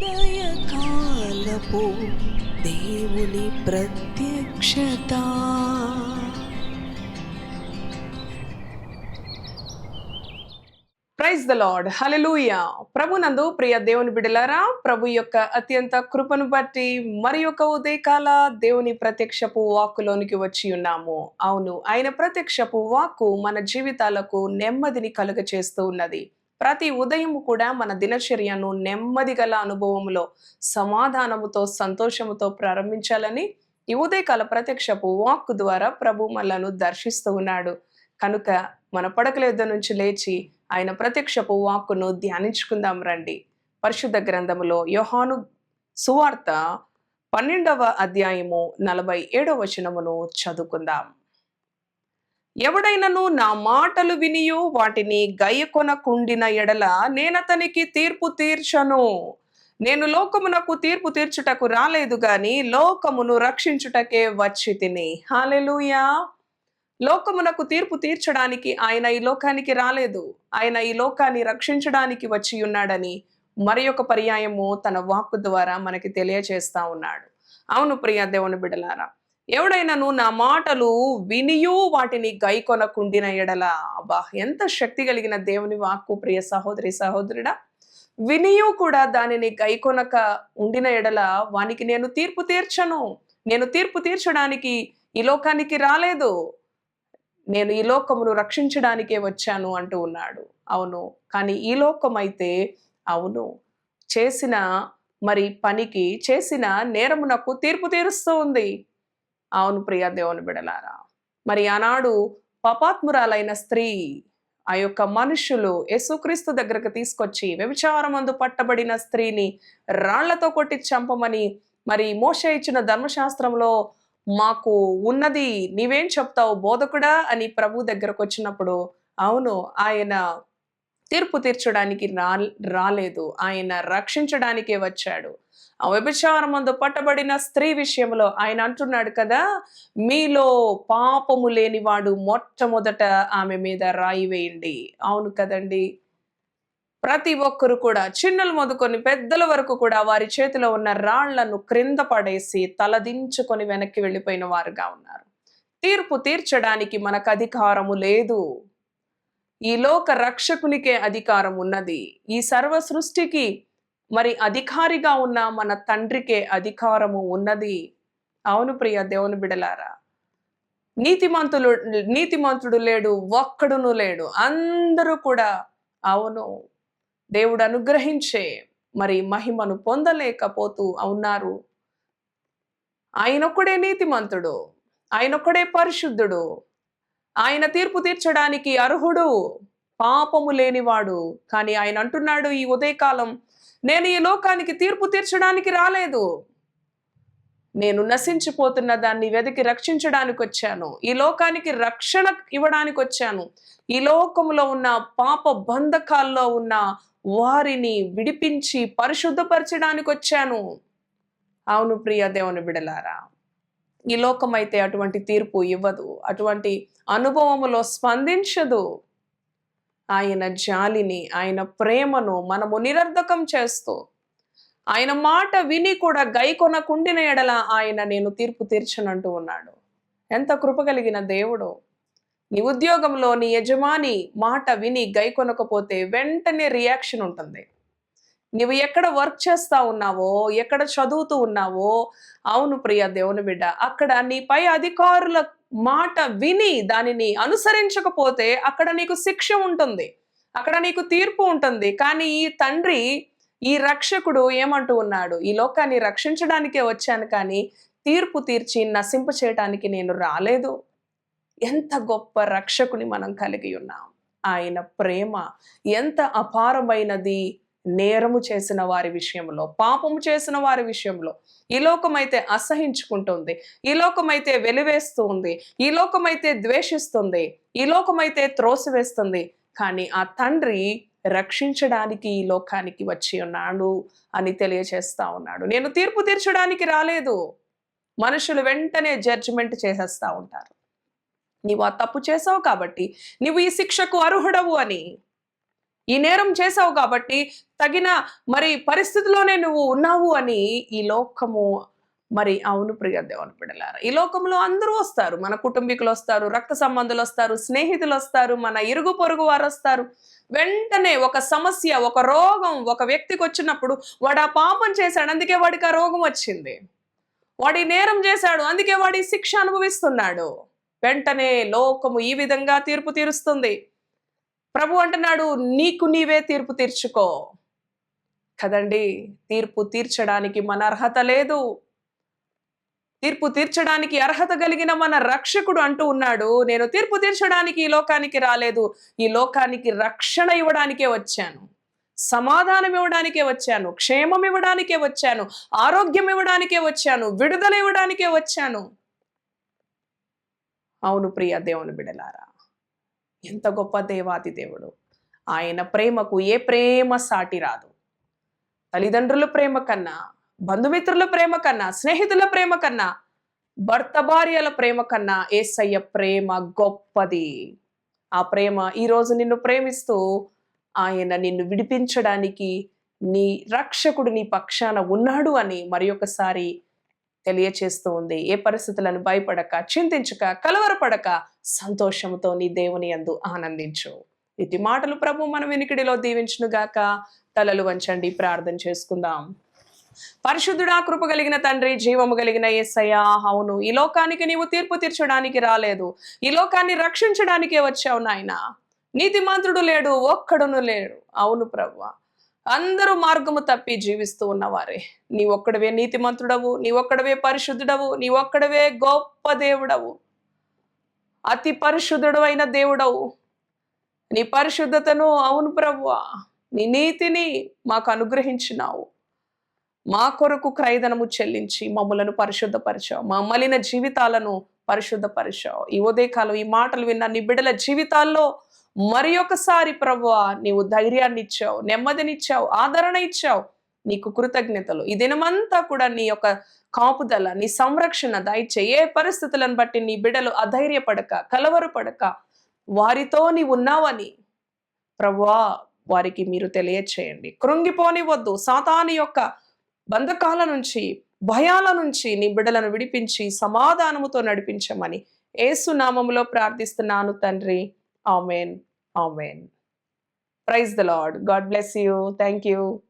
ఉదయకాలపు దేవుని ప్రత్యక్షత. ప్రైజ్ ద లార్డ్ హలెలూయ ప్రభునందు ప్రియ దేవుని బిడలారా ప్రభు యొక్క అత్యంత కృపను బట్టి మరి యొక్క ఉదయకాల దేవుని ప్రత్యక్షపు వాక్కులోనికి వచ్చి ఉన్నాము. అవును ఆయన ప్రత్యక్షపు వాక్కు మన జీవితాలకు నెమ్మదిని కలుగ చేస్తూ ఉన్నది. ప్రతి ఉదయం కూడా మన దినచర్యను నెమ్మది గల అనుభవములో సమాధానముతో సంతోషముతో ప్రారంభించాలని ఈ ఉదయకాల ప్రత్యక్షపు వాక్ ద్వారా ప్రభు మనలను దర్శిస్తూ ఉన్నాడు. కనుక మన పడకల యుద్ధ నుంచి లేచి ఆయన ప్రత్యక్షపు వాక్కును ధ్యానించుకుందాం రండి. పరిశుద్ధ గ్రంథములో యోహాను సువార్త పన్నెండవ అధ్యాయము నలభై ఏడవ వచనమును చదువుకుందాం. ఎవడైనను నా మాటలు వినియు వాటిని గయ్యకొనకుండిన ఎడల నేనతనికి తీర్పు తీర్చను. నేను లోకమునకు తీర్పు తీర్చుటకు రాలేదు గాని లోకమును రక్షించుటకే వచ్చి తిని. హాలెలుయా లోకమునకు తీర్పు తీర్చడానికి ఆయన ఈ లోకానికి రాలేదు. ఆయన ఈ లోకాన్ని రక్షించడానికి వచ్చి ఉన్నాడని మరి ఒక పర్యాయము తన వాక్కు ద్వారా మనకి తెలియచేస్తా ఉన్నాడు. అవును ప్రియ దేవుని బిడలారా ఎవడైనాను నా మాటలు వినియు వాటిని గైకొనకుండిన ఎడల. అబ్బా ఎంత శక్తి కలిగిన దేవుని వాక్కు ప్రియ సహోదరి సహోదరుడా. వినియూ కూడా దానిని గైకొనక ఉండిన ఎడల వానికి నేను తీర్పు తీర్చను. నేను తీర్పు తీర్చడానికి ఈ లోకానికి రాలేదు. నేను ఈ లోకమును రక్షించడానికే వచ్చాను అంటూ ఉన్నాడు. అవును కానీ ఈ లోకమైతే అవును. చేసిన మరి పనికి చేసిన నేరమునకు తీర్పు తీరుస్తూ ఉంది. అవును ప్రియ దేవుని బిడలారా. మరి ఆనాడు పాపాత్మురాలైన స్త్రీ ఆ యొక్క మనుషులు యేసుక్రీస్తు దగ్గరకు తీసుకొచ్చి వ్యభిచారమందు పట్టబడిన స్త్రీని రాళ్ళతో కొట్టి చంపమని మరి మోష ఇచ్చిన ధర్మశాస్త్రంలో మాకు ఉన్నది నీవేం చెప్తావు బోధకుడా అని ప్రభు దగ్గరకు వచ్చినప్పుడు అవును ఆయన తీర్పు తీర్చడానికి రా రాలేదు. ఆయన రక్షించడానికే వచ్చాడు. ఆ వ్యభిచారమందు పట్టబడిన స్త్రీ విషయంలో ఆయన అంటున్నాడు కదా మీలో పాపము లేనివాడు మొట్టమొదట ఆమె మీద రాయి వేయండి. అవును కదండి. ప్రతి ఒక్కరు కూడా చిన్నలు మొదలుకొని పెద్దల వరకు కూడా వారి చేతిలో ఉన్న రాళ్ళను క్రింద పడేసి తలదించుకొని వెనక్కి వెళ్ళిపోయిన వారుగా ఉన్నారు. తీర్పు తీర్చడానికి మనకు అధికారము లేదు. ఈ లోక రక్షకునికే అధికారం ఉన్నది. ఈ సర్వ సృష్టికి మరి అధికారిగా ఉన్న మన తండ్రికే అధికారము ఉన్నది. అవును ప్రియ దేవుని బిడలారా నీతిమంతులు నీతిమంతుడు లేడు ఒక్కడును లేడు. అందరూ కూడా అవును దేవుడు అనుగ్రహించే మరి మహిమను పొందలేకపోతూ ఉన్నారు. ఆయనొక్కడే నీతిమంతుడు ఆయనొక్కడే పరిశుద్ధుడు ఆయన తీర్పు తీర్చడానికి అర్హుడు పాపము లేనివాడు. కానీ ఆయన అంటున్నాడు ఈ ఉదయకాలం నేను ఈ లోకానికి తీర్పు తీర్చడానికి రాలేదు. నేను నశించిపోతున్న దాన్ని వెతికి రక్షించడానికి వచ్చాను. ఈ లోకానికి రక్షణ ఇవ్వడానికి వచ్చాను. ఈ లోకంలో ఉన్న పాప బంధకాల్లో ఉన్న వారిని విడిపించి పరిశుద్ధపరచడానికి వచ్చాను. అవును ప్రియ దేవుని బిడలారా ఈ లోకం అయితే అటువంటి తీర్పు ఇవ్వదు. అటువంటి అనుభవములో స్పందించదు. ఆయన జాలిని ఆయన ప్రేమను మనము నిరర్ధకం చేస్తూ ఆయన మాట విని కూడా గైకొనకుండిన ఎడల ఆయన నేను తీర్పు తీర్చనంటూ ఉన్నాడు. ఎంత కృప కలిగిన దేవుడు. నీ ఉద్యోగంలో నీ యజమాని మాట విని గైకొనకపోతే వెంటనే రియాక్షన్ ఉంటుంది. నువ్వు ఎక్కడ వర్క్ చేస్తూ ఉన్నావో ఎక్కడ చదువుతూ ఉన్నావో అవును ప్రియ దేవుని బిడ్డ అక్కడ నీపై అధికారుల మాట విని దానిని అనుసరించకపోతే అక్కడ నీకు శిక్ష ఉంటుంది అక్కడ నీకు తీర్పు ఉంటుంది. కానీ ఈ తండ్రి ఈ రక్షకుడు ఏమంటూ ఉన్నాడు ఈ లోకాన్ని రక్షించడానికే వచ్చాను కానీ తీర్పు తీర్చి నశింప చేయటానికి నేను రాలేదు. ఎంత గొప్ప రక్షకుని మనం కలిగి ఉన్నాం. ఆయన ప్రేమ ఎంత అపారమైనది. నేరము చేసిన వారి విషయంలో పాపము చేసిన వారి విషయంలో ఈ లోకమైతే అసహించుకుంటుంది ఈ లోకమైతే వెలివేస్తూ ఉంది ఈ లోకమైతే ద్వేషిస్తుంది ఈ లోకమైతే త్రోసివేస్తుంది. కానీ ఆ తండ్రి రక్షించడానికి ఈ లోకానికి వచ్చి ఉన్నాడు అని తెలియచేస్తా ఉన్నాడు. నేను తీర్పు తీర్చడానికి రాలేదు. మనుషులు వెంటనే జడ్జిమెంట్ చేసేస్తా ఉంటారు. నీవు ఆ తప్పు చేసావు కాబట్టి నీవు ఈ శిక్షకు అర్హుడవు అని ఈ నేరం చేసావు కాబట్టి తగిన మరి పరిస్థితిలోనే నువ్వు ఉన్నావు అని ఈ లోకము మరి అవును ప్రియ దేవుని బిడ్డలారా. ఈ లోకంలో అందరూ వస్తారు. మన కుటుంబీకులు వస్తారు రక్త సంబంధులు వస్తారు స్నేహితులు వస్తారు మన ఇరుగు పొరుగు వారు వస్తారు. వెంటనే ఒక సమస్య ఒక రోగం ఒక వ్యక్తికి వచ్చినప్పుడు వాడు ఆ పాపం చేశాడు అందుకే వాడికి ఆ రోగం వచ్చింది. వాడి నేరం చేశాడు అందుకే వాడి శిక్ష అనుభవిస్తున్నాడు. వెంటనే లోకము ఈ విధంగా తీర్పు తీరుస్తుంది. ప్రభు అంటున్నాడు నీకు నీవే తీర్పు తీర్చుకో. కదండి తీర్పు తీర్చడానికి మన అర్హత లేదు. తీర్పు తీర్చడానికి అర్హత కలిగిన మన రక్షకుడు అంటూ ఉన్నాడు నేను తీర్పు తీర్చడానికి ఈ లోకానికి రాలేదు. ఈ లోకానికి రక్షణ ఇవ్వడానికే వచ్చాను. సమాధానం ఇవ్వడానికే వచ్చాను. క్షేమం ఇవ్వడానికే వచ్చాను. ఆరోగ్యం ఇవ్వడానికే వచ్చాను. విడుదల ఇవ్వడానికే వచ్చాను. అవును ప్రియ దేవుని బిడలారా ఎంత గొప్ప దేవాది దేవుడు. ఆయన ప్రేమకు ఏ ప్రేమ సాటి రాదు. తల్లిదండ్రుల ప్రేమ కన్నా బంధుమిత్రుల ప్రేమ కన్నా స్నేహితుల ప్రేమ కన్నా భర్త భార్యల ప్రేమ కన్నా ఏసయ్య ప్రేమ గొప్పది. ఆ ప్రేమ ఈరోజు నిన్ను ప్రేమిస్తూ ఆయన నిన్ను విడిపించడానికి నీ రక్షకుడు నీ పక్షాన ఉన్నాడు అని మరి ఒకసారి తెలియచేస్తూ ఉంది ఏ పరిస్థితులను భయపడక చింతించక కలవరపడక సంతోషంతో నీ దేవుని అందు ఆనందించు. ఇటు మాటలు ప్రభు మన వెనుకడిలో దీవించునుగాక. తలలు వంచండి ప్రార్థన చేసుకుందాం. పరిశుద్ధుడా కృప కలిగిన తండ్రి జీవము కలిగిన ఏసయ్యా అవును ఈ లోకానికి నీవు తీర్పు తీర్చడానికి రాలేదు. ఈ లోకాన్ని రక్షించడానికే వచ్చావు నాయన. నీతిమంతుడు లేడు ఒక్కడును లేడు. అవును ప్రభు అందరూ మార్గము తప్పి జీవిస్తూ ఉన్నవారే. నీ ఒక్కడవే నీతిమంతుడవు నీ ఒక్కడవే పరిశుద్ధుడవు నీ ఒక్కడవే గొప్ప దేవుడవు. అతి పరిశుద్ధుడు అయిన దేవుడవు. నీ పరిశుద్ధతను అవును ప్రభువా నీ నీతిని మాకు అనుగ్రహించినావు. మా కొరకు క్రయధనము చెల్లించి మమ్మలను పరిశుద్ధపరిచావు. మా మలిన జీవితాలను పరిశుద్ధపరిచావు. ఈ ఉదయకాలం ఈ మాటలు విన్న నీ బిడ్డల జీవితాల్లో మరి ఒకసారి ప్రభువా నీవు ధైర్యాన్ని ఇచ్చావు నెమ్మదినిచ్చావు ఆదరణ ఇచ్చావు. నీకు కృతజ్ఞతలు. ఈ దినమంతా కూడా నీ యొక్క కాపుదల నీ సంరక్షణ దయచే ఏ పరిస్థితులను బట్టి నీ బిడలు అధైర్యపడక కలవరపడక వారితో నీ ఉన్నావని ప్రభువా వారికి మీరు తెలియచేయండి. కృంగిపోనివద్దు. సాతాని యొక్క బంధకాల నుంచి భయాల నుంచి నీ బిడలను విడిపించి సమాధానముతో నడిపించమని ఏసు నామములో ప్రార్థిస్తున్నాను తండ్రి. Amen. Amen. Praise the Lord. God bless you. Thank you.